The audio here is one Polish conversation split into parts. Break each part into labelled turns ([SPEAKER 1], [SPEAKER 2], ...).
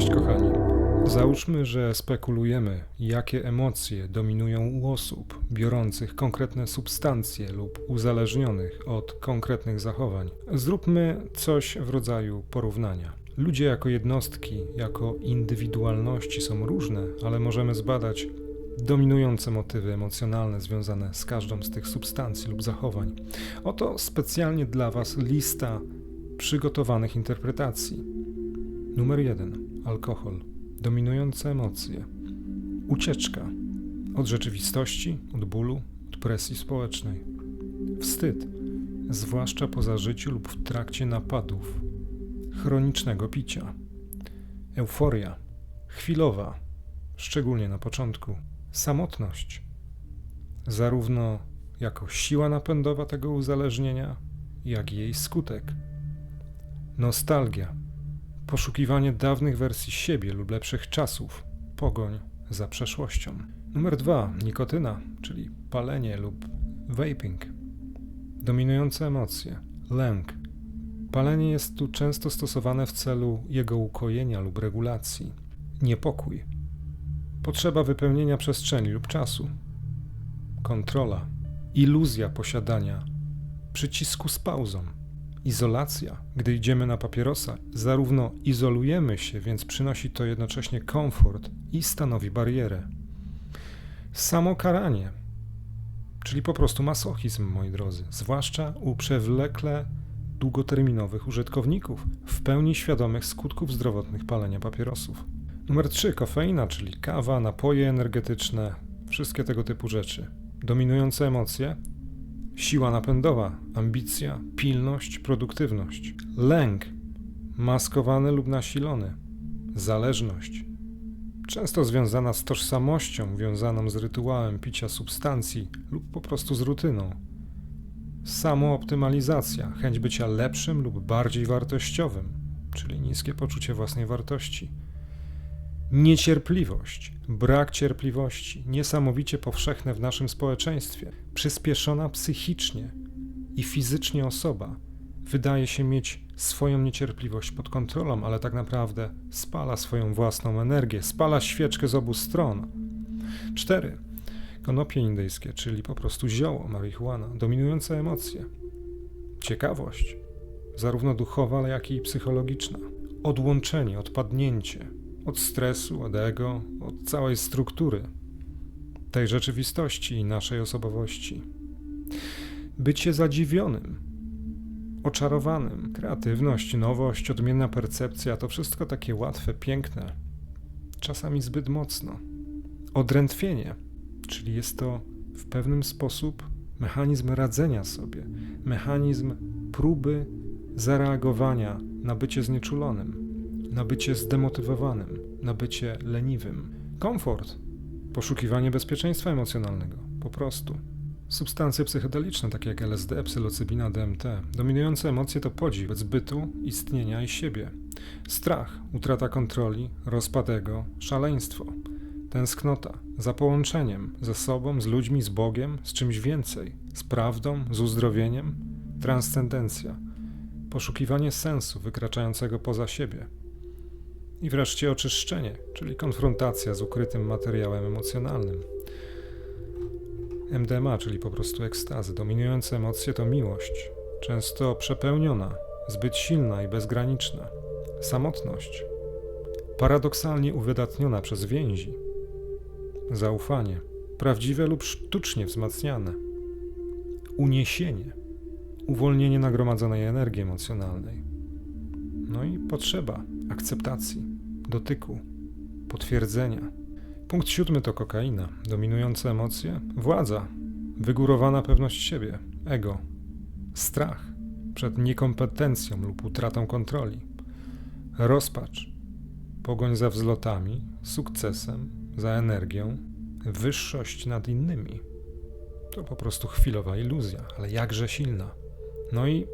[SPEAKER 1] Cześć kochani. Załóżmy, że spekulujemy, jakie emocje dominują u osób biorących konkretne substancje lub uzależnionych od konkretnych zachowań. Zróbmy coś w rodzaju porównania. Ludzie jako jednostki, jako indywidualności są różne, ale możemy zbadać dominujące motywy emocjonalne związane z każdą z tych substancji lub zachowań. Oto specjalnie dla Was lista przygotowanych interpretacji. Numer 1. Alkohol. Dominujące emocje. Ucieczka od rzeczywistości, od bólu, od presji społecznej. Wstyd, zwłaszcza po zażyciu lub w trakcie napadów. Chronicznego picia. Euforia. Chwilowa, szczególnie na początku. Samotność. Zarówno jako siła napędowa tego uzależnienia, jak i jej skutek. Nostalgia poszukiwanie dawnych wersji siebie lub lepszych czasów, pogoń za przeszłością. Numer dwa, nikotyna, czyli palenie lub vaping. Dominujące emocje, lęk. Palenie jest tu często stosowane w celu jego ukojenia lub regulacji. Niepokój. Potrzeba wypełnienia przestrzeni lub czasu. Kontrola. Iluzja posiadania. Przycisku z pauzą Izolacja, gdy idziemy na papierosa, zarówno izolujemy się, więc przynosi to jednocześnie komfort i stanowi barierę. Samo karanie, czyli po prostu masochizm, moi drodzy, zwłaszcza u przewlekle długoterminowych użytkowników, w pełni świadomych skutków zdrowotnych palenia papierosów. Numer 3. Kofeina, czyli kawa, napoje energetyczne, wszystkie tego typu rzeczy. Dominujące emocje siła napędowa, ambicja, pilność, produktywność, lęk, maskowany lub nasilony, zależność, często związana z tożsamością wiązaną z rytuałem picia substancji lub po prostu z rutyną. Samooptymalizacja, chęć bycia lepszym lub bardziej wartościowym, czyli niskie poczucie własnej wartości Niecierpliwość, brak cierpliwości, niesamowicie powszechne w naszym społeczeństwie, przyspieszona psychicznie i fizycznie osoba wydaje się mieć swoją niecierpliwość pod kontrolą, ale tak naprawdę spala swoją własną energię, spala świeczkę z obu stron. 4. Konopie indyjskie, czyli po prostu zioło, marihuana, dominujące emocje. Ciekawość, zarówno duchowa, jak i psychologiczna. Odłączenie, odpadnięcie, od stresu, od ego, od całej struktury tej rzeczywistości i naszej osobowości. Bycie zadziwionym, oczarowanym, kreatywność, nowość, odmienna percepcja to wszystko takie łatwe, piękne, czasami zbyt mocno. Odrętwienie, czyli jest to w pewnym sposób mechanizm radzenia sobie, mechanizm próby zareagowania na bycie znieczulonym na bycie zdemotywowanym, na bycie leniwym. Komfort, poszukiwanie bezpieczeństwa emocjonalnego, po prostu. Substancje psychedeliczne, takie jak LSD, psylocybina, DMT, dominujące emocje to podziw wobec bytu, istnienia i siebie. Strach, utrata kontroli, rozpad ego, szaleństwo, tęsknota, za połączeniem, ze sobą, z ludźmi, z Bogiem, z czymś więcej, z prawdą, z uzdrowieniem, transcendencja, poszukiwanie sensu wykraczającego poza siebie, i wreszcie oczyszczenie, czyli konfrontacja z ukrytym materiałem emocjonalnym. MDMA, czyli po prostu ekstazy. Dominujące emocje to miłość, często przepełniona, zbyt silna i bezgraniczna. Samotność, paradoksalnie uwydatniona przez więzi. Zaufanie, prawdziwe lub sztucznie wzmacniane. Uniesienie, uwolnienie nagromadzonej energii emocjonalnej. No i potrzeba akceptacji, dotyku, potwierdzenia. Punkt siódmy to kokaina, dominujące emocje, władza, wygórowana pewność siebie, ego, strach przed niekompetencją lub utratą kontroli, rozpacz, pogoń za wzlotami, sukcesem, za energią, wyższość nad innymi. To po prostu chwilowa iluzja, ale jakże silna. No i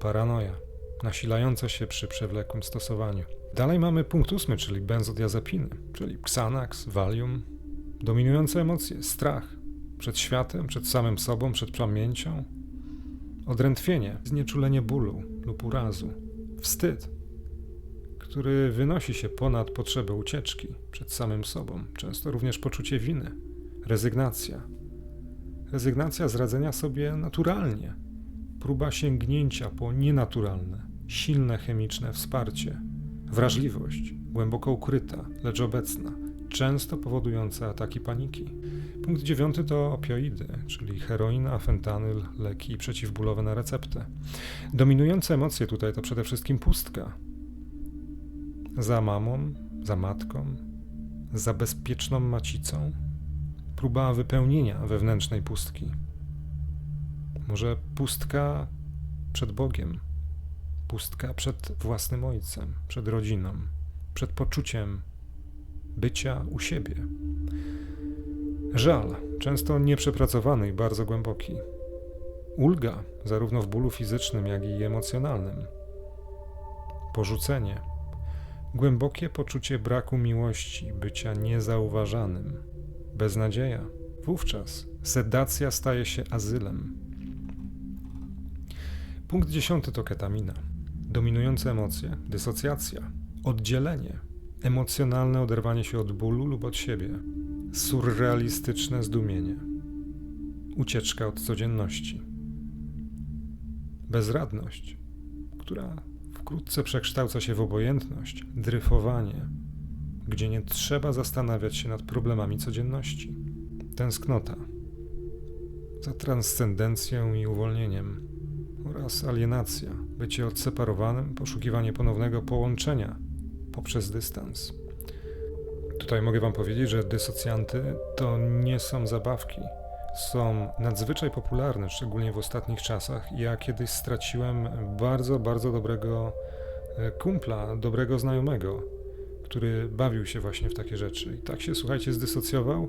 [SPEAKER 1] paranoja nasilające się przy przewlekłym stosowaniu. Dalej mamy punkt ósmy, czyli benzodiazepiny, czyli Xanax, Valium. Dominujące emocje, strach przed światem, przed samym sobą, przed pamięcią, odrętwienie, znieczulenie bólu lub urazu, wstyd, który wynosi się ponad potrzebę ucieczki przed samym sobą, często również poczucie winy, rezygnacja. Rezygnacja z radzenia sobie naturalnie, próba sięgnięcia po nienaturalne, silne chemiczne wsparcie, wrażliwość, głęboko ukryta, lecz obecna, często powodująca ataki paniki. Punkt dziewiąty to opioidy, czyli heroina, fentanyl, leki przeciwbólowe na receptę. Dominujące emocje tutaj to przede wszystkim pustka. Za mamą, za matką, za bezpieczną macicą, próba wypełnienia wewnętrznej pustki. Może pustka przed Bogiem, pustka przed własnym ojcem, przed rodziną, przed poczuciem bycia u siebie. Żal, często nieprzepracowany i bardzo głęboki. Ulga, zarówno w bólu fizycznym, jak i emocjonalnym. Porzucenie, głębokie poczucie braku miłości, bycia niezauważanym. Beznadzieja. Wówczas sedacja staje się azylem. Punkt dziesiąty to ketamina. Dominujące emocje, dysocjacja, oddzielenie, emocjonalne oderwanie się od bólu lub od siebie, surrealistyczne zdumienie, ucieczka od codzienności, bezradność, która wkrótce przekształca się w obojętność, dryfowanie, gdzie nie trzeba zastanawiać się nad problemami codzienności, tęsknota za transcendencją i uwolnieniem oraz alienacja, bycie odseparowanym, poszukiwanie ponownego połączenia poprzez dystans. Tutaj mogę Wam powiedzieć, że dysocjanty to nie są zabawki. Są nadzwyczaj popularne, szczególnie w ostatnich czasach. Ja kiedyś straciłem bardzo, bardzo dobrego e, kumpla, dobrego znajomego, który bawił się właśnie w takie rzeczy. I tak się, słuchajcie, zdysocjował,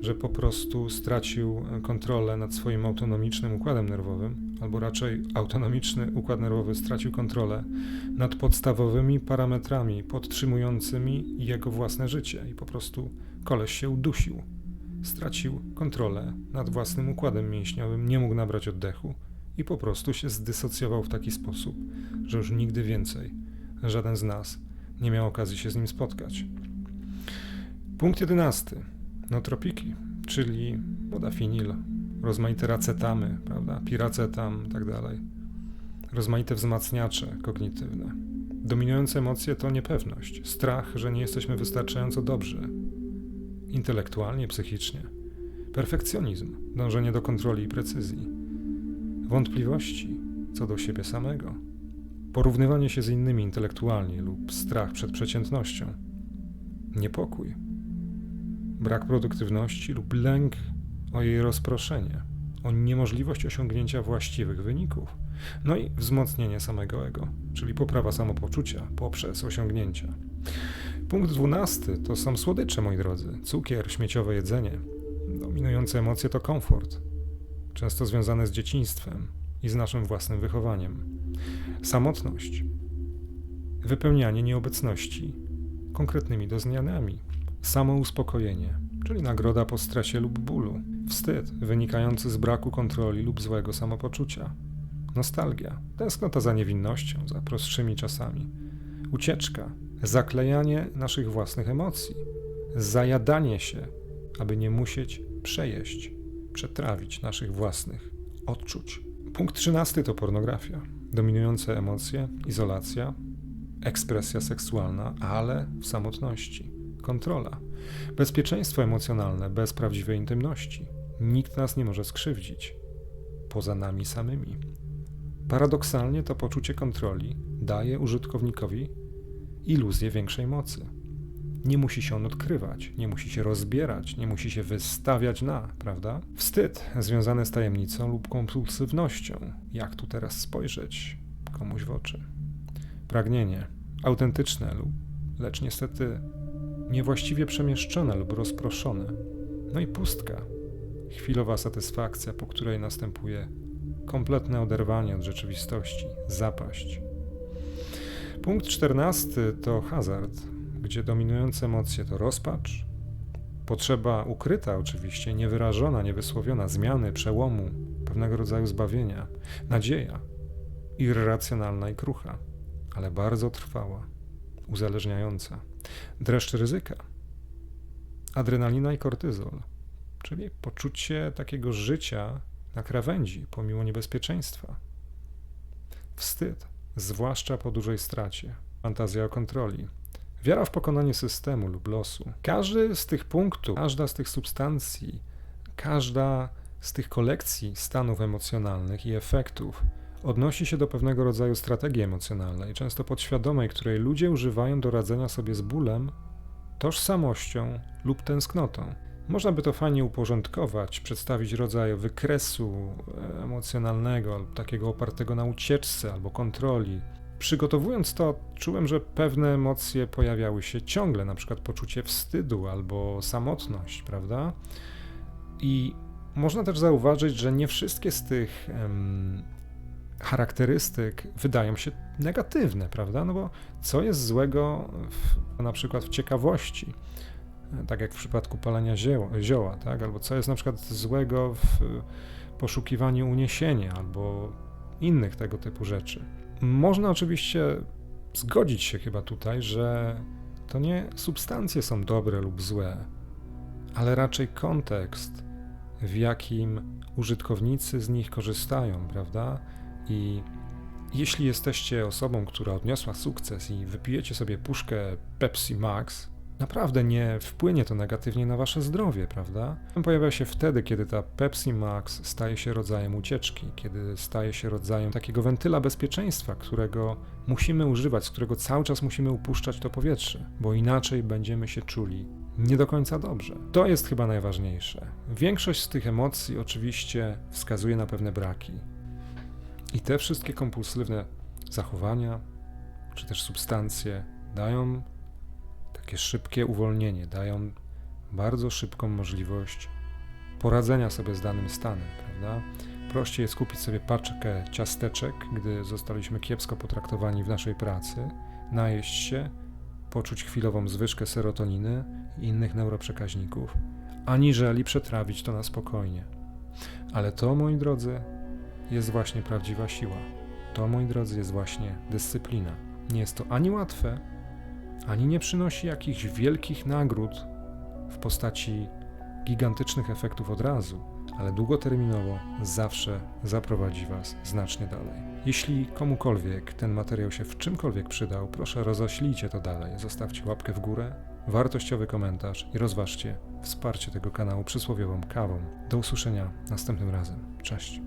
[SPEAKER 1] że po prostu stracił kontrolę nad swoim autonomicznym układem nerwowym, albo raczej autonomiczny układ nerwowy stracił kontrolę nad podstawowymi parametrami podtrzymującymi jego własne życie i po prostu koleś się udusił. Stracił kontrolę nad własnym układem mięśniowym, nie mógł nabrać oddechu i po prostu się zdysocjował w taki sposób, że już nigdy więcej żaden z nas nie miał okazji się z nim spotkać. Punkt jedenasty nootropiki, czyli modafinil, rozmaite racetamy, prawda, piracetam i tak dalej, rozmaite wzmacniacze kognitywne. Dominujące emocje to niepewność, strach, że nie jesteśmy wystarczająco dobrzy, intelektualnie, psychicznie, perfekcjonizm, dążenie do kontroli i precyzji, wątpliwości co do siebie samego, porównywanie się z innymi intelektualnie lub strach przed przeciętnością, niepokój brak produktywności lub lęk o jej rozproszenie, o niemożliwość osiągnięcia właściwych wyników, no i wzmocnienie samego ego, czyli poprawa samopoczucia poprzez osiągnięcia. Punkt dwunasty to są słodycze, moi drodzy, cukier, śmieciowe jedzenie. Dominujące emocje to komfort, często związane z dzieciństwem i z naszym własnym wychowaniem. Samotność, wypełnianie nieobecności konkretnymi doznaniami, Samouspokojenie, czyli nagroda po stresie lub bólu. Wstyd wynikający z braku kontroli lub złego samopoczucia. Nostalgia, tęsknota za niewinnością, za prostszymi czasami. Ucieczka, zaklejanie naszych własnych emocji. Zajadanie się, aby nie musieć przejeść, przetrawić naszych własnych odczuć. Punkt trzynasty to pornografia. Dominujące emocje, izolacja, ekspresja seksualna, ale w samotności kontrola, bezpieczeństwo emocjonalne bez prawdziwej intymności. Nikt nas nie może skrzywdzić, poza nami samymi. Paradoksalnie to poczucie kontroli daje użytkownikowi iluzję większej mocy. Nie musi się on odkrywać, nie musi się rozbierać, nie musi się wystawiać na, prawda? Wstyd związany z tajemnicą lub kompulsywnością. Jak tu teraz spojrzeć komuś w oczy? Pragnienie, autentyczne lub, lecz niestety niewłaściwie przemieszczone lub rozproszone. No i pustka, chwilowa satysfakcja, po której następuje kompletne oderwanie od rzeczywistości, zapaść. Punkt czternasty to hazard, gdzie dominujące emocje to rozpacz, potrzeba ukryta oczywiście, niewyrażona, niewysłowiona, zmiany, przełomu, pewnego rodzaju zbawienia, nadzieja, irracjonalna i krucha, ale bardzo trwała uzależniająca. Dreszcz ryzyka, adrenalina i kortyzol, czyli poczucie takiego życia na krawędzi pomimo niebezpieczeństwa. Wstyd, zwłaszcza po dużej stracie, fantazja o kontroli, wiara w pokonanie systemu lub losu. Każdy z tych punktów, każda z tych substancji, każda z tych kolekcji stanów emocjonalnych i efektów odnosi się do pewnego rodzaju strategii emocjonalnej, często podświadomej, której ludzie używają do radzenia sobie z bólem, tożsamością lub tęsknotą. Można by to fajnie uporządkować, przedstawić rodzaj wykresu emocjonalnego, takiego opartego na ucieczce albo kontroli. Przygotowując to, czułem, że pewne emocje pojawiały się ciągle, na przykład poczucie wstydu albo samotność, prawda? I można też zauważyć, że nie wszystkie z tych em, charakterystyk wydają się negatywne, prawda? No bo co jest złego w, na przykład w ciekawości? tak jak w przypadku palenia zioła, zioła, tak? albo co jest na przykład złego w poszukiwaniu uniesienia, albo innych tego typu rzeczy. Można oczywiście zgodzić się chyba tutaj, że to nie substancje są dobre lub złe, ale raczej kontekst, w jakim użytkownicy z nich korzystają, prawda? I jeśli jesteście osobą, która odniosła sukces i wypijecie sobie puszkę Pepsi Max, naprawdę nie wpłynie to negatywnie na wasze zdrowie, prawda? Pojawia się wtedy, kiedy ta Pepsi Max staje się rodzajem ucieczki, kiedy staje się rodzajem takiego wentyla bezpieczeństwa, którego musimy używać, z którego cały czas musimy upuszczać to powietrze, bo inaczej będziemy się czuli nie do końca dobrze. To jest chyba najważniejsze. Większość z tych emocji oczywiście wskazuje na pewne braki. I te wszystkie kompulsywne zachowania, czy też substancje dają takie szybkie uwolnienie, dają bardzo szybką możliwość poradzenia sobie z danym stanem, prawda? Prościej jest kupić sobie paczkę ciasteczek, gdy zostaliśmy kiepsko potraktowani w naszej pracy, najeść się, poczuć chwilową zwyżkę serotoniny i innych neuroprzekaźników, aniżeli przetrawić to na spokojnie. Ale to, moi drodzy, jest właśnie prawdziwa siła. To, moi drodzy, jest właśnie dyscyplina. Nie jest to ani łatwe, ani nie przynosi jakichś wielkich nagród w postaci gigantycznych efektów od razu, ale długoterminowo zawsze zaprowadzi Was znacznie dalej. Jeśli komukolwiek ten materiał się w czymkolwiek przydał, proszę rozoślijcie to dalej, zostawcie łapkę w górę, wartościowy komentarz i rozważcie wsparcie tego kanału przysłowiową kawą. Do usłyszenia następnym razem. Cześć.